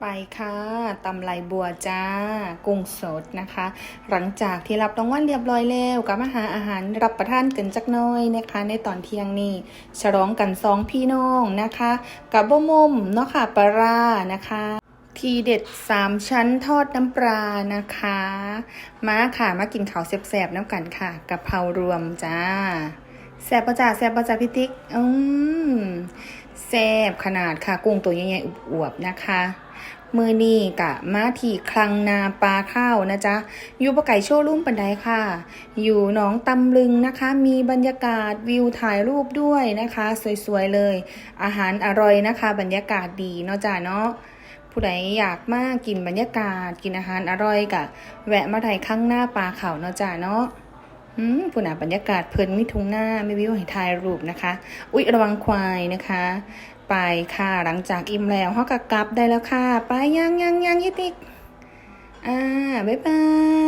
ไปค่ะตำไหลบัวจ้า กุ้งสดนะคะ หลังจากที่รับรางวัลเรียบร้อยแล้วก็มาหาอาหารรับประทานกันจักน้อยนะคะ ในตอนเที่ยงนี้ฉลองกันสองพี่น้องนะคะ กับบะมมเนาะค่ะปลาร่านะคะทีเด็ดสามชั้นทอดน้ำปลานะคะ มาค่ะ มากินข้าวแซ่บๆน้ำกันค่ะกะเพรารวมจ้า แซบประจ่าแซบประจ่าพี่ติ๊กอืมแซบขนาดค่ะกุ้งตัวใหญ่ๆอวบๆนะคะ มือนี่กะมาที่คลังนาปลาข้าวนะจ๊ะ อยู่ปะไก่โชว์รุ่มปันไดค่ะ อยู่หนองตำลึงนะคะ มีบรรยากาศวิวถ่ายรูปด้วยนะคะ สวยๆเลย อาหารอร่อยนะคะ บรรยากาศดีเนาะจ้ะเนาะผู้ใดอยากมากกินบรรยากาศกินอาหารอร่อยกะ แวะมาไทยข้างหน้าปลาเขาเนาะจ้ะเนาะ อืมผู้หนาบรรยากาศเพลินมิทุ่งหน้าไม่วิวให้ถ่ายรูปนะคะ อุ๊ยระวังควายนะคะ ไปค่ะหลังจากอิ่มแล้วเขาก็กลับได้แล้วค่ะ ไปยังยังยังยิติกอ่าบ๊ายบาย